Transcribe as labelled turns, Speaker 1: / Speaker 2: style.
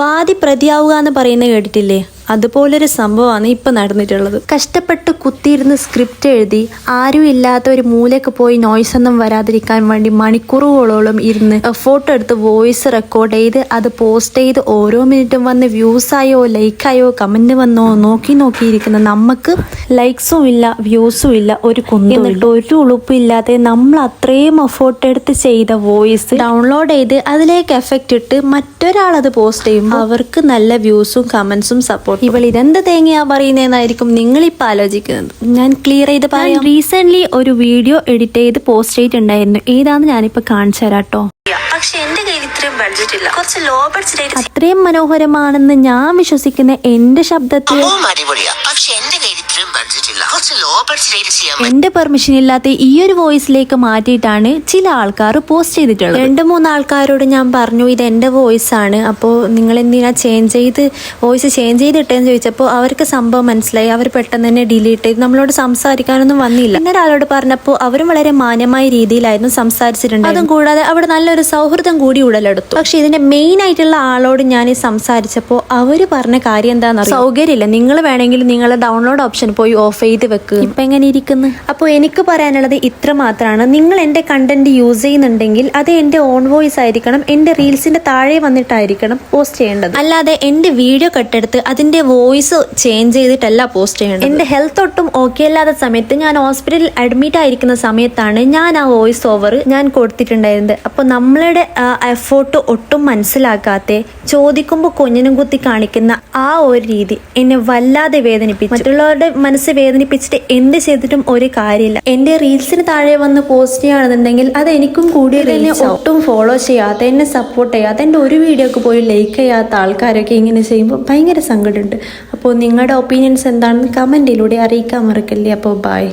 Speaker 1: വാദി പ്രതിയാവുക എന്ന് പറയുന്നത് കേട്ടിട്ടില്ലേ? അതുപോലൊരു സംഭവമാണ് ഇപ്പൊ നടന്നിട്ടുള്ളത്. കഷ്ടപ്പെട്ട് കുത്തിയിരുന്ന് സ്ക്രിപ്റ്റ് എഴുതി ആരും ഇല്ലാത്ത ഒരു മൂലക്ക് പോയി നോയ്സ് ഒന്നും വരാതിരിക്കാൻ വേണ്ടി മണിക്കൂറുകളോളം ഇരുന്ന് ഫോട്ടോ എടുത്ത് വോയിസ് റെക്കോർഡ് ചെയ്ത് അത് പോസ്റ്റ് ചെയ്ത് ഓരോ മിനിറ്റും വന്ന് വ്യൂസ് ആയോ ലൈക്കായോ കമന്റ് വന്നോ നോക്കി നോക്കിയിരിക്കുന്ന നമുക്ക് ലൈക്സും ഇല്ല വ്യൂസും ഇല്ല ഒരു കുന്നും എന്നിട്ട് ഒരു ഉളുപ്പും ഇല്ലാതെ നമ്മൾ അത്രയും എഫോർട്ട് എടുത്ത് ചെയ്ത വോയിസ് ഡൗൺലോഡ് ചെയ്ത് അതിലേക്ക് എഫക്റ്റ് ഇട്ട് മറ്റൊരാൾ അത് പോസ്റ്റ് ചെയ്യുമ്പോൾ അവർക്ക് നല്ല വ്യൂസും കമന്റ്സും സപ്പോർട്ട് ഇവൾ ഇതെന്ത് തേങ്ങയാ പറയുന്നതെന്നായിരിക്കും നിങ്ങൾ ഇപ്പൊ ആലോചിക്കുന്നത്. ഞാൻ ക്ലിയർ ചെയ്ത് പറയാം. റീസെന്റ് ഒരു വീഡിയോ എഡിറ്റ് ചെയ്ത് പോസ്റ്റ് ചെയ്തിട്ടുണ്ടായിരുന്നു. ഏതാന്ന് ഞാനിപ്പോ കാണിച്ചു തരാട്ടോ
Speaker 2: പക്ഷെ എന്റെ ഇത്രയും ബഡ്ജറ്റ് ഇല്ല കുറച്ച് ലോ ബഡ്ജറ്റ്
Speaker 1: അത്രയും മനോഹരമാണെന്ന് ഞാൻ വിശ്വസിക്കുന്ന എന്റെ ശബ്ദത്തിൽ
Speaker 3: എന്റെ
Speaker 1: പെർമിഷൻ ഇല്ലാത്ത ഈ ഒരു വോയിസിലേക്ക് മാറ്റിയിട്ടാണ് ചില ആൾക്കാർ പോസ്റ്റ് ചെയ്തിട്ടുള്ളത്. രണ്ട് മൂന്ന് ആൾക്കാരോട് ഞാൻ പറഞ്ഞു ഇത് എന്റെ വോയിസ് ആണ് അപ്പോൾ നിങ്ങൾ എന്തിനാ ചേഞ്ച് ചെയ്ത് വോയിസ് ചേഞ്ച് ചെയ്തിട്ടേന്ന് ചോദിച്ചപ്പോൾ അവർക്ക് സംഭവം മനസ്സിലായി. അവർ പെട്ടെന്ന് തന്നെ ഡിലീറ്റ് ചെയ്ത് നമ്മളോട് സംസാരിക്കാനൊന്നും വന്നില്ല. എന്നൊരാളോട് പറഞ്ഞപ്പോൾ അവരും വളരെ മാന്യമായ രീതിയിലായിരുന്നു സംസാരിച്ചിട്ടുണ്ട് അതും കൂടാതെ അവിടെ നല്ലൊരു സൗഹൃദം കൂടി ഉടലെടുത്തു. പക്ഷെ ഇതിന്റെ മെയിൻ ആയിട്ടുള്ള ആളോട് ഞാൻ സംസാരിച്ചപ്പോൾ അവർ പറഞ്ഞ കാര്യം എന്താണെന്ന് സൗകര്യമില്ല. നിങ്ങൾ വേണമെങ്കിൽ നിങ്ങൾ ഡൗൺലോഡ് ഓപ്ഷൻ പോയി ഓഫ് ചെയ്ത് വെക്കുക ഇപ്പൊ എങ്ങനെ ഇരിക്കുന്നു? അപ്പോൾ എനിക്ക് പറയാനുള്ളത് ഇത്ര മാത്രമാണ്. നിങ്ങൾ എന്റെ കണ്ടന്റ് യൂസ് ചെയ്യുന്നുണ്ടെങ്കിൽ അത് എന്റെ ഓൺ വോയിസ് ആയിരിക്കണം എന്റെ റീൽസിന്റെ താഴെ വന്നിട്ടായിരിക്കണം പോസ്റ്റ് ചെയ്യേണ്ടത്. അല്ലാതെ എന്റെ വീഡിയോ കട്ടെടുത്ത് അതിന്റെ വോയിസ് ചേഞ്ച് ചെയ്തിട്ടല്ല പോസ്റ്റ് ചെയ്യേണ്ടത്. എന്റെ ഹെൽത്ത് ഒട്ടും ഓക്കെ അല്ലാത്ത സമയത്ത് ഞാൻ ഹോസ്പിറ്റലിൽ അഡ്മിറ്റ് ആയിരിക്കുന്ന സമയത്താണ് ഞാൻ ആ വോയിസ് ഓവർ ഞാൻ കൊടുത്തിട്ടുണ്ടായിരുന്നത്. അപ്പോൾ നമ്മളുടെ എഫോർട്ട് ഒട്ടും മനസ്സിലാക്കാതെ ചോദിക്കുമ്പോൾ കുഞ്ഞിനും കുത്തി കാണിക്കുന്ന ആ ഒരു രീതി എന്നെ വല്ലാതെ വേദനിപ്പിച്ചു. മറ്റുള്ളവരുടെ മനസ്സ് വേദനിപ്പിച്ചിട്ട് എന്ത് ചെയ്തിട്ടും ഒരു കാര്യമില്ല. എന്റെ റീൽസിന് താഴെ വന്ന് പോസ്റ്റ് ചെയ്യുകയാണെന്നുണ്ടെങ്കിൽ അത് എനിക്കും കൂടി എന്നെ ഒട്ടും ഫോളോ ചെയ്യാത്ത എന്നെ സപ്പോർട്ട് ചെയ്യാത്ത എന്റെ ഒരു വീഡിയോക്ക് പോയി ലൈക്ക് ചെയ്യാത്ത ആൾക്കാരൊക്കെ ഇങ്ങനെ ചെയ്യുമ്പോൾ ഭയങ്കര സങ്കടമുണ്ട്. അപ്പോൾ നിങ്ങളുടെ ഒപ്പീനിയൻസ് എന്താണെന്ന് കമന്റിലൂടെ അറിയിക്കാൻ മറക്കല്ലേ. അപ്പോൾ ബൈ